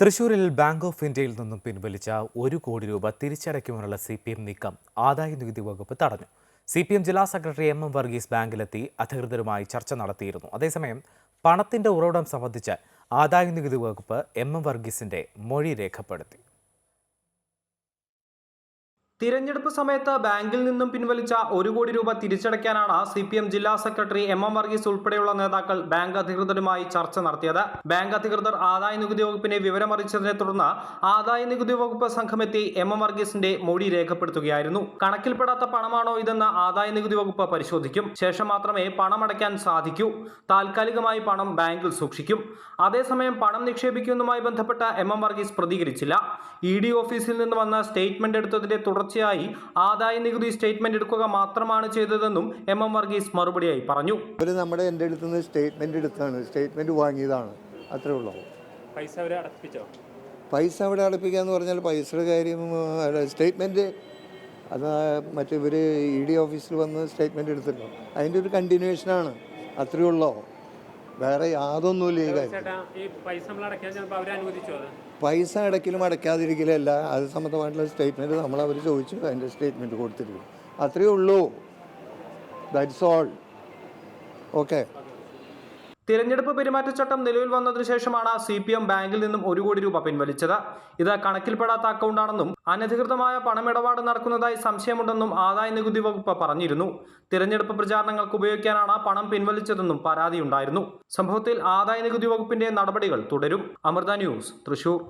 തൃശൂരിൽ bank of ഇന്ത്യയിൽ നിന്നും പിൻവലിച്ച ഒരു കോടി രൂപ തിരിച്ചടയ്ക്കുവാനുള്ള സി പി എം നീക്കം ആദായ നികുതി വകുപ്പ് തടഞ്ഞു. സി പി എം ജില്ലാ സെക്രട്ടറി എം എം വർഗീസ് ബാങ്കിലെത്തി അധികൃതരുമായി ചർച്ച നടത്തിയിരുന്നു. അതേസമയം പണത്തിന്റെ ഉറവിടം സംബന്ധിച്ച് ആദായ നികുതി വകുപ്പ് എം എം വർഗീസിന്റെ മൊഴി രേഖപ്പെടുത്തി. തിരഞ്ഞെടുപ്പ് സമയത്ത് ബാങ്കിൽ നിന്നും പിൻവലിച്ച ഒരു കോടി രൂപ തിരിച്ചടയ്ക്കാനാണ് സി പി എം ജില്ലാ സെക്രട്ടറി എം എം വർഗീസ് ഉൾപ്പെടെയുള്ള നേതാക്കൾ ബാങ്ക് അധികൃതരുമായി ചർച്ച നടത്തിയത്. ബാങ്ക് അധികൃതർ ആദായ നികുതി വകുപ്പിനെ വിവരമറിയിച്ചതിനെ തുടർന്ന് ആദായ നികുതി വകുപ്പ് സംഘമെത്തി എം എം വർഗീസിന്റെ മൊഴി രേഖപ്പെടുത്തുകയായിരുന്നു. കണക്കിൽപ്പെടാത്ത പണമാണോ ഇതെന്ന് ആദായ നികുതി വകുപ്പ് പരിശോധിക്കും. ശേഷം മാത്രമേ പണമടയ്ക്കാൻ സാധിക്കൂ. താൽക്കാലികമായി പണം ബാങ്കിൽ സൂക്ഷിക്കും. അതേസമയം പണം നിക്ഷേപിക്കുന്നതുമായി ബന്ധപ്പെട്ട എം എം വർഗീസ് പ്രതികരിച്ചില്ല. ഇ ഡി ഓഫീസിൽ നിന്ന് വന്ന സ്റ്റേറ്റ്മെന്റ് എടുത്തതിന്റെ തുടർച്ചയായി ആദായ നികുതി സ്റ്റേറ്റ്മെന്റ് എടുക്കുക മാത്രമാണ് ചെയ്തതെന്നും എം എം വർഗീസ് മറുപടിയായി പറഞ്ഞു. അവർ നമ്മുടെ എന്റെ അടുത്ത് നിന്ന് സ്റ്റേറ്റ്മെന്റ് എടുത്താണ്. സ്റ്റേറ്റ്മെന്റ് വാങ്ങിയതാണ്. അത്രേ ഉള്ളൂ. പൈസ അവരെ അടപ്പിച്ചോ? പൈസ അവിടെ അടപ്പിക്കുക എന്ന് പറഞ്ഞാൽ പൈസയുടെ കാര്യം സ്റ്റേറ്റ്മെന്റ്. അത് മറ്റേ ഇവർ ഇ ഡി ഓഫീസിൽ വന്ന് സ്റ്റേറ്റ്മെന്റ് എടുത്തല്ലോ അതിന്റെ ഒരു കണ്ടിന്യൂഷനാണ് അത്രേ ഉള്ളൂ. വേറെ യാതൊന്നുമില്ല ഈ കാര്യം. പൈസ അടയ്ക്കലും അടയ്ക്കാതിരിക്കലല്ല അത് സംബന്ധമായിട്ടുള്ള സ്റ്റേറ്റ്മെന്റ് നമ്മൾ അവർ ചോദിച്ചു അതിന്റെ സ്റ്റേറ്റ്മെന്റ് കൊടുത്തിരിക്കും അത്രയേ ഉള്ളൂ. ദാറ്റ്സ് ഓൾ ഓക്കെ തിരഞ്ഞെടുപ്പ് പെരുമാറ്റച്ചട്ടം നിലവിൽ വന്നതിനു ശേഷമാണ് സി പി എം ബാങ്കിൽ നിന്നും ഒരു കോടി രൂപ പിൻവലിച്ചത്. ഇത് കണക്കിൽപ്പെടാത്ത അക്കൗണ്ടാണെന്നും അനധികൃതമായ പണമിടപാട് നടക്കുന്നതായി സംശയമുണ്ടെന്നും ആദായ നികുതി വകുപ്പ് പറഞ്ഞിരുന്നു. തിരഞ്ഞെടുപ്പ് പ്രചാരണങ്ങൾക്ക് ഉപയോഗിക്കാനാണ് പണം പിൻവലിച്ചതെന്നും പരാതിയുണ്ടായിരുന്നു. സംഭവത്തിൽ ആദായ നികുതി വകുപ്പിന്റെ നടപടികൾ തുടരും. അമൃത ന്യൂസ് തൃശൂർ.